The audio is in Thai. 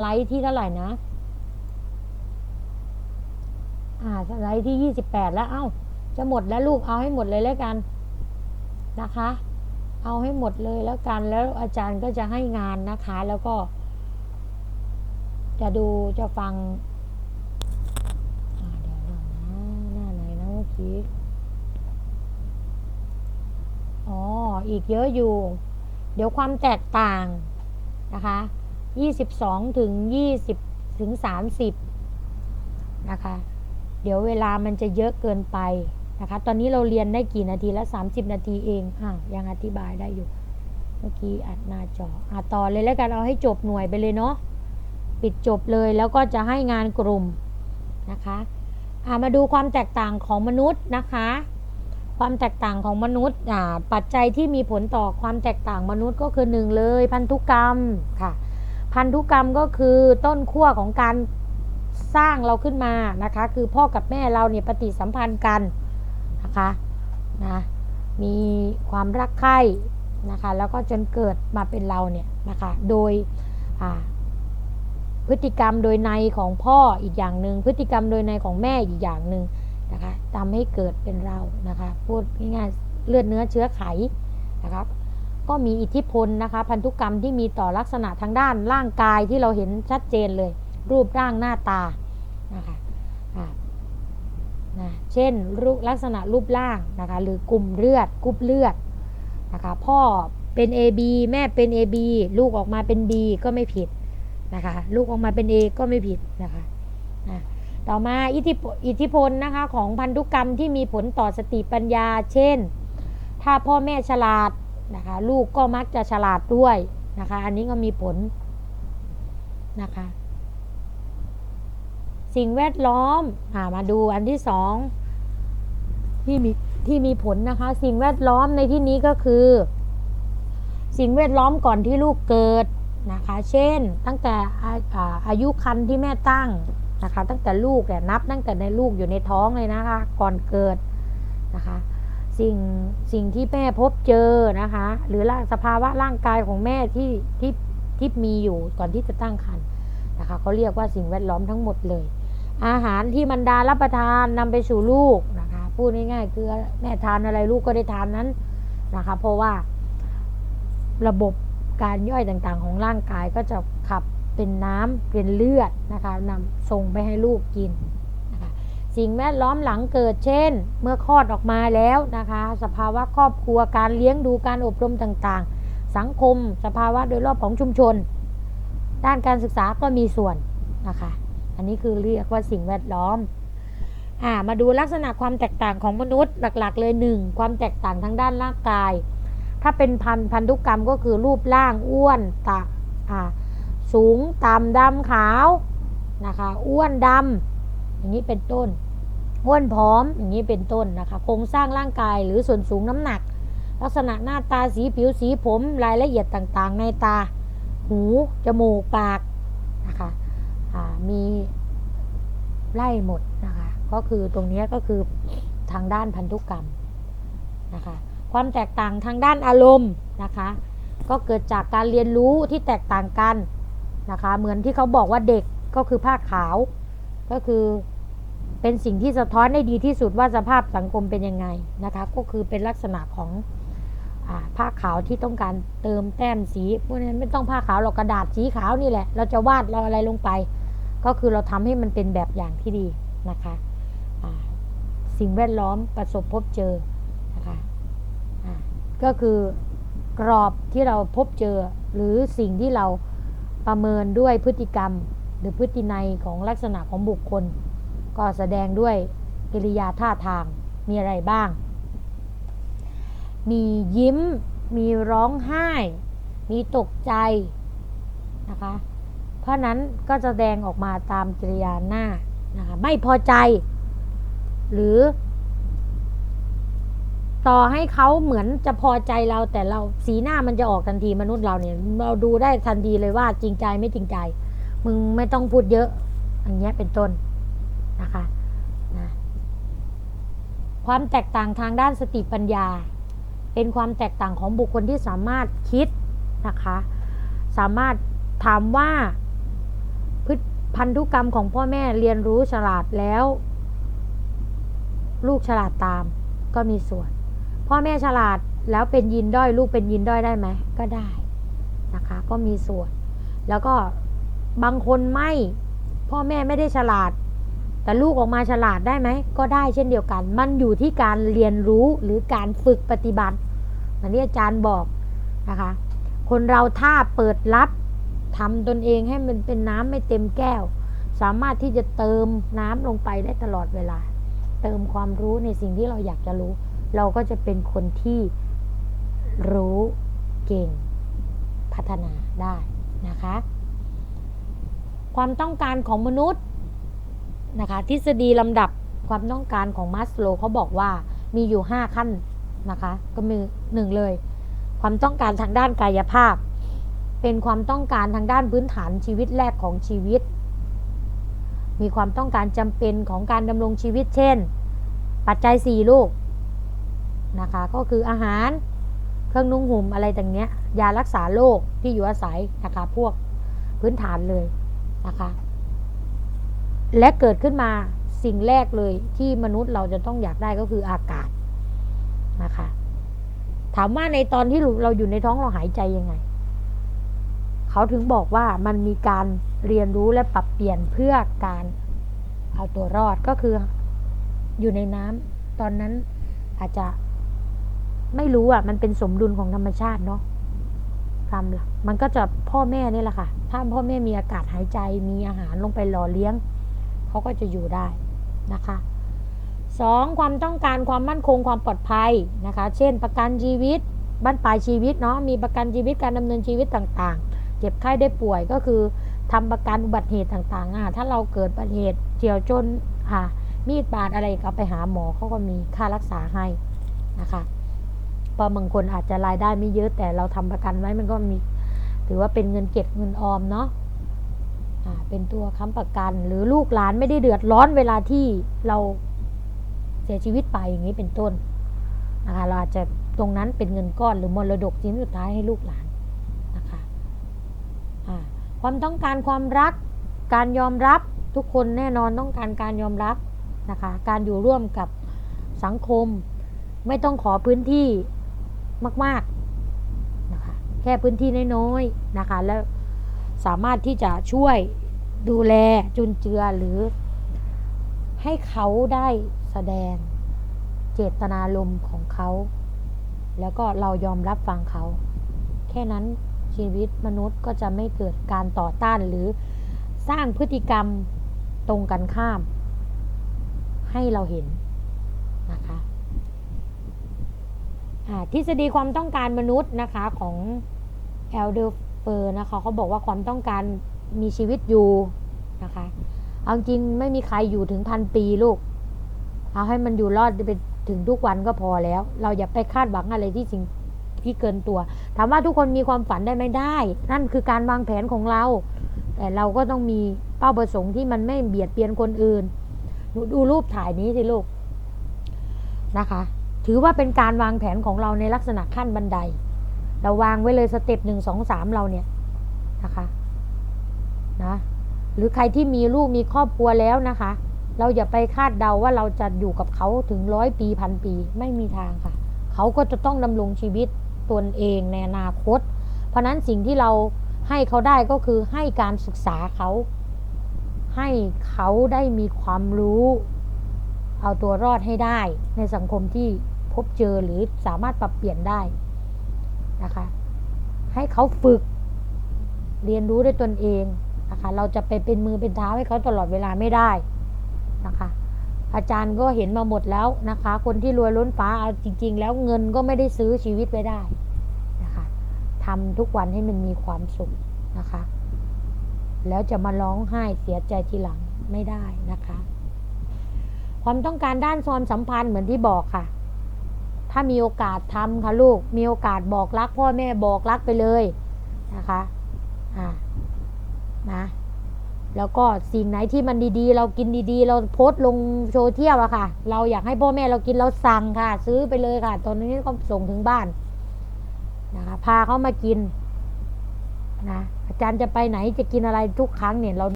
ไลท์ที่เท่าไหร่นะ อ่าไลด์ที่ยี่สิบแปดแล้ว เอ้า จะหมดแล้วลูกเอาให้หมดเลยแล้วกันนะคะ เอาให้หมดเลยแล้วกัน แล้วอาจารย์ก็จะให้งานนะคะ แล้วก็ จะดูจะฟังอ่าเดี๋ยวก่อนนะหน้าไหนนะเมื่อกี้อ๋ออีกเยอะอยู่ เดี๋ยวความแตกต่างนะคะ 22ถึง20ถึง30นะคะ เดี๋ยวเวลามันจะเยอะเกินไปนะคะ ตอนนี้เราเรียนได้กี่นาทีแล้ว30 นาทีเองอะยังอธิบายได้อยู่ เมื่อกี้อัดหน้าจออะต่อเลยแล้วกันเอาให้จบหน่วยไปเลยเนาะ ปิดจบเลยแล้วก็จะให้งานกลุ่มนะคะอะมาดูความแตกต่างของมนุษย์นะคะความแตกต่างของมนุษย์อ่าปัจจัยที่มีผลต่อความแตกต่างมนุษย์ก็คือหนึ่งเลยพันธุกรรมค่ะ พันธุกรรมก็คือต้นขั้วของการสร้างเราขึ้นมานะคะ คือพ่อกับแม่เราเนี่ยปฏิสัมพันธ์กันนะคะนะมีความรักใคร่นะคะ แล้วก็จนเกิดมาเป็นเราเนี่ยนะคะ โดยพฤติกรรมโดยในของพ่ออีกอย่างหนึ่งพฤติกรรมโดยในของแม่อีกอย่างหนึ่งนะคะทำให้เกิดเป็นเรานะคะ พูดง่ายๆเลือดเนื้อเชื้อไขนะครับ ก็มีอิทธิพลนะคะ พันธุกรรมที่มีต่อลักษณะทางด้านร่างกายที่เราเห็นชัดเจนเลย รูปร่างหน้าตานะคะนะเช่นรูปลักษณะรูปร่างนะคะหรือกลุ่มเลือดกรุ๊ปเลือดนะคะพ่อเป็น AB แม่เป็น AB ลูกออกมาเป็น B ก็ไม่ผิดนะคะลูกออกมาเป็น A ก็ไม่ผิดนะคะอะต่อมาอิทธิอิทธิพลนะคะของพันธุกรรมที่มีผลต่อสติปัญญา เช่น ถ้าพ่อแม่ฉลาด นะคะ ลูกก็มักจะฉลาดด้วยนะคะ อันนี้ก็มีผลนะคะ สิ่งแวดล้อมอามาดูอันที่สองที่มีที่มีผลนะคะ สิ่งแวดล้อมในที่นี้ก็คือ สิ่งแวดล้อมก่อนที่ลูกเกิดนะคะ เช่นตั้งแต่อาอ่าอายุคันที่แม่ตั้งนะคะ ตั้งแต่ลูกเนี่ยนับตั้งแต่ในลูกอยู่ในท้องเลยนะคะ ก่อนเกิดนะคะ สิ่งสิ่งที่แม่พบเจอนะคะ หรือร่างสภาวะร่างกายของแม่ที่ที่ที่มีอยู่ก่อนที่จะตั้งครรภ์นะคะเขาเรียกว่าสิ่งแวดล้อมทั้งหมดเลย อาหารที่มันดารับประทานนำไปสู่ลูกนะคะพูดง่ายๆคือแม่ทานอะไรลูกก็ได้ทานนั้นนะคะ เพราะว่าระบบการย่อยต่างๆ ของร่างกายก็จะขับเป็นน้ำเป็นเลือดนะคะนำส่งไปให้ลูกกิน สิ่งแวดล้อมหลังเกิดเช่น เมื่อคลอดออกมาแล้วนะคะ สภาวะครอบครัวการเลี้ยงดูการอบรมต่างๆ สังคม สภาวะโดยรอบของชุมชน ด้านการศึกษาก็มีส่วนนะคะ อันนี้คือเรียกว่าสิ่งแวดล้อมอ่ามาดูลักษณะความแตกต่างของมนุษย์หลักๆ เลยหนึ่งความแตกต่างทางด้านร่างกาย ถ้าเป็นพันพันธุกรรมก็คือรูปร่างอ้วนตาอ่าสูงต่ำดำขาวนะคะอ้วนดำ อย่างนี้เป็นต้นอ้วนผอมอย่างนี้เป็นต้นนะคะ โครงสร้างร่างกายหรือส่วนสูงน้ำหนัก ลักษณะหน้าตาสีผิวสีผมรายละเอียดต่างๆ ในตา หู จมูก ปากนะคะอ่ามีไล่หมดนะคะ ก็คือตรงนี้ก็คือทางด้านพันธุกรรมนะคะ ความแตกต่างทางด้านอารมณ์นะคะ ก็เกิดจากการเรียนรู้ที่แตกต่างกันนะคะ เหมือนที่เขาบอกว่าเด็กก็คือผ้าขาว ก็คือ เป็นสิ่งที่สะท้อนได้ดีที่สุดว่าสภาพสังคมเป็นยังไงนะคะก็คือเป็นลักษณะของอผ้าขาวที่ต้องการเติมแต้มสีพวกนั้นไม่ต้องผ้าขาวหรอกกระดาษสีขาวนี่แหละ เราจะวาดเราอะไรลงไป ก็คือเราทำให้มันเป็นแบบอย่างที่ดีนะคะสิ่งแวดล้อมประสบพบเจอนะคะก็คือกรอบที่เราพบเจอหรือสิ่งที่เราประเมินด้วยพฤติกรรม หรือพฤตินัยของลักษณะของบุคคล ก็แสดงด้วยกิริยาท่าทางมีอะไรบ้าง มียิ้ม มีร้องไห้ มีตกใจนะคะ เพราะนั้นก็แสดงออกมาตามกิริยาหน้านะคะไม่พอใจ หรือ ต่อให้เขาเหมือนจะพอใจเราแต่เราสีหน้ามันจะออกทันทีมนุษย์เราเนี่ย เราดูได้ทันทีเลยว่าจริงใจไม่จริงใจ มึงไม่ต้องพูดเยอะอย่างเงี้ยเป็นต้น นะคะนะความแตกต่างทางด้านสติปัญญา เป็นความแตกต่างของบุคคลที่สามารถคิดนะคะ สามารถถามว่าพันธุกรรมของพ่อแม่เรียนรู้ฉลาดแล้ว ลูกฉลาดตามก็มีส่วน พ่อแม่ฉลาดแล้วเป็นยินด้อยลูกเป็นยินด้อยได้ไหมก็ได้นะคะก็มีส่วน แล้วก็บางคนไม่พ่อแม่ไม่ได้ฉลาด แต่ลูกออกมาฉลาดได้ไหม ก็ได้เช่นเดียวกัน มันอยู่ที่การเรียนรู้หรือการฝึกปฏิบัติมือนที่อาจารย์บอกนะคะ คนเราถ้าเปิดรับทำตนเองให้มันเป็นน้ำไม่เต็มแก้ว สามารถที่จะเติมน้ำลงไปได้ตลอดเวลา เติมความรู้ในสิ่งที่เราอยากจะรู้ เราก็จะเป็นคนที่รู้เก่งพัฒนาได้นะคะ ความต้องการของมนุษย์ นะคะทฤษฎีลำดับความต้องการของมัสโลเขาบอกว่ามีอยู่ 5 ขั้นนะคะ ก็มีหนึ่งเลย ความต้องการทางด้านกายภาพ เป็นความต้องการทางด้านพื้นฐานชีวิตแรกของชีวิต มีความต้องการจำเป็นของการดำรงชีวิตเช่น ปัจจัย 4 ลูกนะคะก็คืออาหารเครื่องนุ่งห่มอะไรต่างเนี้ยยารักษาโรคที่อยู่อาศัยนะคะพวกพื้นฐานเลยนะคะ และเกิดขึ้นมาสิ่งแรกเลยที่มนุษย์เราจะต้องอยากได้ก็คืออากาศนะคะ ถามว่าในตอนที่เราอยู่ในท้องเราหายใจยังไง เขาถึงบอกว่ามันมีการเรียนรู้และปรับเปลี่ยนเพื่อการเอาตัวรอดก็คืออยู่ในน้ำตอนนั้นอาจจะไม่รู้อะ มันเป็นสมดุลของธรรมชาติเนาะทำล่ะมันก็จะพ่อแม่นี่แหละค่ะ ถ้าพ่อแม่มีอากาศหายใจมีอาหารลงไปหล่อเลี้ยง เขาก็จะอยู่ได้นะคะสองความต้องการความมั่นคงความปลอดภัยนะคะ เช่น ประกันชีวิตบ้านปลายชีวิตเนาะมีประกันชีวิตการดำเนินชีวิตต่างๆ เจ็บไข้ได้ป่วยก็คือทำประกันอุบัติเหตุต่างๆอะถ้าเราเกิดอุบัติเหตุเฉียวชนอะมีดบาดอะไรก็ไปหาหมอเขาก็มีค่ารักษาให้นะคะพราะบางคนอาจจะรายได้ไม่เยอะแต่เราทำประกันไว้มันก็มี ถือว่าเป็นเงินเก็บเงินออมเนาะ เป็นตัวค้ำประกัน หรือลูกหลานไม่ได้เดือดร้อนเวลาที่เราเสียชีวิตไปอย่างนี้เป็นต้นนะคะเราอาจจะตรงนั้นเป็นเงินก้อนหรือมรดกชิ้นสุดท้ายให้ลูกหลานนะคะความต้องการความรัก การยอมรับทุกคนแน่นอนต้องการการยอมรับนะคะการอยู่ร่วมกับสังคม ไม่ต้องขอพื้นที่มากๆนะคะแค่พื้นที่น้อยๆนะคะแล้วสามารถที่จะช่วย ดูแลจุนเจือหรือ ให้เขาได้แสดงเจตนารมณ์ของเขา แล้วก็เรายอมรับฟังเขา แค่นั้นชีวิตมนุษย์ก็จะไม่เกิดการต่อต้านหรือสร้างพฤติกรรมตรงกันข้าม ให้เราเห็นนะคะทฤษฎีความต้องการมนุษย์นะคะของแอลเดอร์เฟอร์นะคะเขาบอกว่าความต้องการ มีชีวิตอยู่นะคะเอาจริงไม่มีใครอยู่ถึงพันปีลูก เอาให้มันอยู่รอดไปถึงทุกวันก็พอแล้ว เราอย่าไปคาดหวังอะไรที่สิ่งที่เกินตัว ถามว่าทุกคนมีความฝันได้ไหมได้ นั่นคือการวางแผนของเรา แต่เราก็ต้องมีเป้าประสงค์ที่มันไม่เบียดเบียนคนอื่น หนูดูรูปถ่ายนี้สิลูกนะคะ ถือว่าเป็นการวางแผนของเราในลักษณะขั้นบันได เราวางไว้เลยสเต็ปหนึ่งสองสามเราเนี่ยนะคะ นะหรือใครที่มีลูกมีครอบครัวแล้วนะคะ เราอย่าไปคาดเดาว่าเราจะอยู่กับเขาถึงร้อยปีพันปีไม่มีทางค่ะ เขาก็จะต้องดำรงชีวิตตนเองในอนาคต เพราะนั้นสิ่งที่เราให้เขาได้ก็คือให้การศึกษาเขา ให้เขาได้มีความรู้ เอาตัวรอดให้ได้ในสังคมที่พบเจอหรือสามารถปรับเปลี่ยนได้นะคะ ให้เขาฝึกเรียนรู้ด้วยตนเอง นะคะ เราจะไปเป็นมือเป็นเท้าให้เขาตลอดเวลาไม่ได้นะคะ อาจารย์ก็เห็นมาหมดแล้วนะคะ คนที่รวยล้นฟ้าเอาจริง ๆ แล้วเงินก็ไม่ได้ซื้อชีวิตไว้ได้นะคะทำทุกวันให้มันมีความสุขนะคะ แล้วจะมาร้องไห้เสียใจทีหลังไม่ได้นะคะ ความต้องการด้านความสัมพันธ์เหมือนที่บอกค่ะถ้ามีโอกาสทำค่ะลูก มีโอกาสบอกรัก พ่อแม่บอกรักไปเลยนะคะ อ่า นะแล้วก็สิ่งไหนที่มันดีๆ เรากินดีๆ เราโพสต์ลงโซเชียลอะค่ะ เราอยากให้พ่อแม่เรากินเราสั่งค่ะ ซื้อไปเลยค่ะ ตอนนี้ก็ส่งถึงบ้านนะคะพาเขามากินนะอาจารย์จะไปไหนจะกินอะไรทุกครั้งเนี่ยเรา